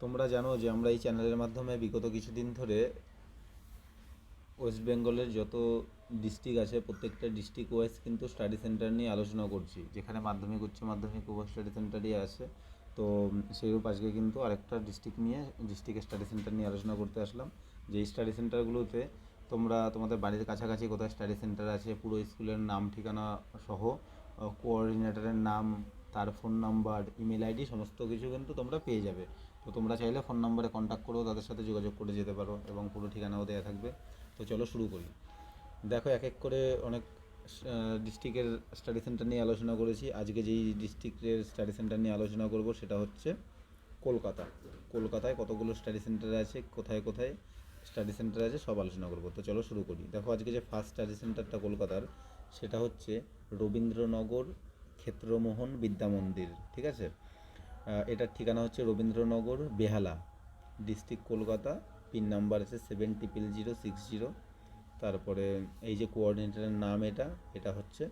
তোমরা জানো যে আমরা এই চ্যানেলের মাধ্যমে বিগত কিছুদিন ধরে ওয়েস্ট বেঙ্গলের যত ডিস্ট্রিক্ট আছে, প্রত্যেকটা ডিস্ট্রিক্ট ওয়াইজ কিন্তু স্টাডি সেন্টার নিয়ে আলোচনা করছি। যেখানে মাধ্যমিক, উচ্চ মাধ্যমিক উভয় স্টাডি সেন্টারই আছে। তো সেইরূপ আজকে কিন্তু আরেকটা ডিস্ট্রিক্ট নিয়ে ডিস্ট্রিক্টের স্টাডি সেন্টার নিয়ে আলোচনা করতে আসলাম। যে স্টাডি সেন্টারগুলোতে তোমরা তোমাদের বাড়ির কাছাকাছি কোথায় স্টাডি সেন্টার আছে, পুরো স্কুলের নাম, ঠিকানা সহ, কোঅর্ডিনেটরের নাম, তার ফোন নাম্বার, ইমেল আইডি, সমস্ত কিছু কিন্তু তোমরা পেয়ে যাবে। তো তোমরা চাইলে ফোন নাম্বারে কন্ট্যাক্ট করেও তাদের সাথে যোগাযোগ করে যেতে পারো এবং পুরো ঠিকানাও দেওয়া থাকবে। তো চলো শুরু করি। দেখো এক এক করে অনেক ডিস্ট্রিক্টের স্টাডি সেন্টার নিয়ে আলোচনা করেছি। আজকে যেই ডিস্ট্রিক্টের স্টাডি সেন্টার নিয়ে আলোচনা করব সেটা হচ্ছে কলকাতা। কলকাতায় কতগুলো স্টাডি সেন্টার আছে, কোথায় কোথায় স্টাডি সেন্টার আছে সব আলোচনা করব। তো চলো শুরু করি। দেখো আজকে যে ফার্স্ট স্টাডি সেন্টারটা কলকাতার, সেটা হচ্ছে রবীন্দ্রনগর ক্ষেত্রমোহন বিদ্যা মন্দির, ঠিক আছে? এটার ঠিকানা হচ্ছে Rabindranagar, Behala, district Kolkata, pin number আছে seven triple zero six zero. তারপরে এই যে কোঅর্ডিনেটরের নাম এটা এটা হচ্ছে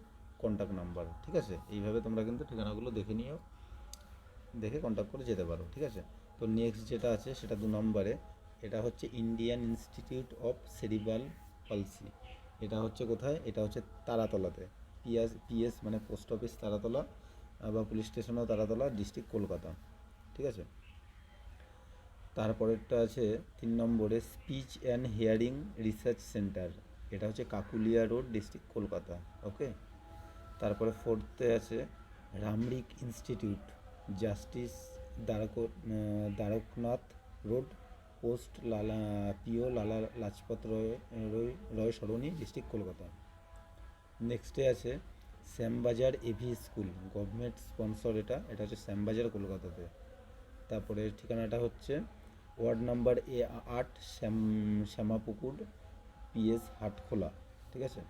কন্ট্যাক্ট নাম্বার ঠিক আছে? এইভাবে তোমরা কিন্তু ঠিকানাগুলো দেখে নিও, দেখে কন্ট্যাক্ট করে যেতে পারো, ঠিক আছে? তো নেক্সট যেটা আছে সেটা দু নম্বরে, এটা হচ্ছে Indian institute of cerebral palsy এটা হচ্ছে কোথায়? এটা হচ্ছে তারাতলাতে পিএস পিএস মানে পোস্ট অফিস তারাতলা। বা পুলিশ স্টেশনও তারাতলা ডিস্ট্রিক্ট কলকাতা, ঠিক আছে? তারপরেরটা আছে তিন নম্বরে speech and hearing research centre এটা হচ্ছে Kakulia road district Kolkata okay তারপরে ফোর্থে আছে Ramrik institute justice দ্বারক Dwarkanath road post Lala, PO Lala Lajpat Rai Rai Rai Sarani district Kolkata. নেক্সটে আছে Shyambazar AV school government sponsor এটা এটা হচ্ছে শ্যামবাজার কলকাতাতে। তারপরে ঠিকানাটা হচ্ছে ওয়ার্ড নাম্বার এ আট, শ্যাম, শ্যামাপুকুর পিএস হাটখোলা, ঠিক আছে?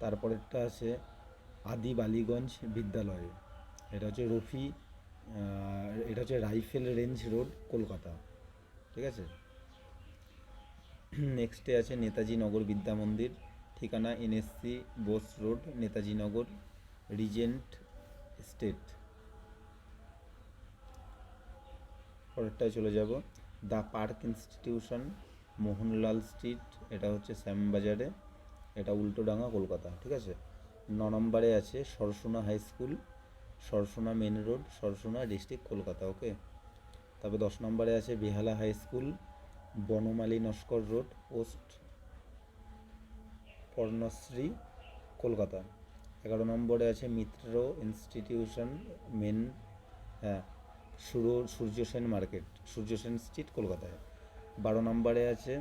তারপরেরটা আছে আদি বালিগঞ্জ বিদ্যালয়। এটা হচ্ছে রফি এটা হচ্ছে রাইফেল রেঞ্জ রোড, কলকাতা, ঠিক আছে? নেক্সটে আছে নেতাজি নগর বিদ্যা মন্দির। ঠিকানা NSC Bose road Netaji Nagar regent state. পরেরটায় চলে যাব। The park institution, Mohanlal street, এটা হচ্ছে শ্যামবাজারে, এটা উল্টোডাঙ্গা, কলকাতা, ঠিক আছে? ন নম্বরে আছে Sarsuna high school, Sarsuna main road, Sarsuna district Kolkata, okay? তারপর দশ নম্বরে আছে Behala high school, Banamali Naskar road, post Parnashree Kolkata. এগারো নম্বরে আছে মিত্র ইনস্টিটিউশন মেন হ্যাঁ সুর, সূর্য সেন মার্কেট সূর্য সেন স্ট্রিট কলকাতায়। বারো নম্বরে আছে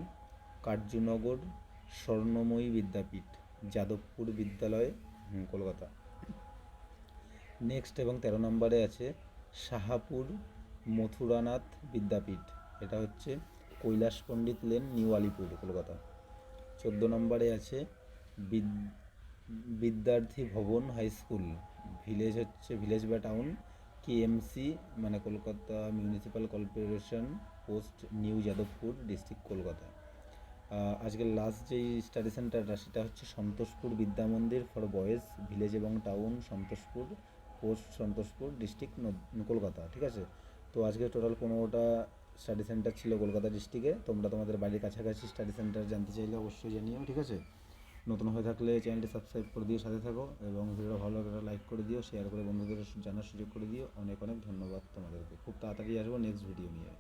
কার্যনগর স্বর্ণময়ী বিদ্যাপীঠ, যাদবপুর বিদ্যালয় কলকাতা। নেক্সট এবং তেরো নম্বরে আছে শাহাপুর মথুরানাথ বিদ্যাপীঠ, এটা হচ্ছে কৈলাস পণ্ডিত লেন নিউ আলিপুর, কলকাতা। চোদ্দ নম্বরে আছে Vidyarthi Bhavan high school. Village হচ্ছে, ভিলেজ বা টাউন, কেএমসি মানে Kolkata municipal corporation post, new Jadavpur, district Kolkata. আজকের লাস্ট যেই স্টাডি সেন্টারটা সেটা হচ্ছে Santoshpur Vidya Mandir for boys village এবং town Santoshpur post Santoshpur district Kolkata, ঠিক আছে? তো আজকে টোটাল পনেরোটা স্টাডি সেন্টার ছিল কলকাতা ডিস্ট্রিক্টে তোমরা তোমাদের বাড়ির কাছাকাছি স্টাডি সেন্টার জানতে চাইলে অবশ্যই জানিও, ঠিক আছে? নতুন হয়ে থাকলে চ্যানেলটি সাবস্ক্রাইব করে দিও, সাথে থাকো এবং ভিডিওটা ভালো লাগলে লাইক করে দিও শেয়ার করে বন্ধুদের জানার সুযোগ করে দিও। অনেক অনেক ধন্যবাদ তোমাদেরকে। খুব তাড়াতাড়ি আসব নেক্সট ভিডিও নিয়ে।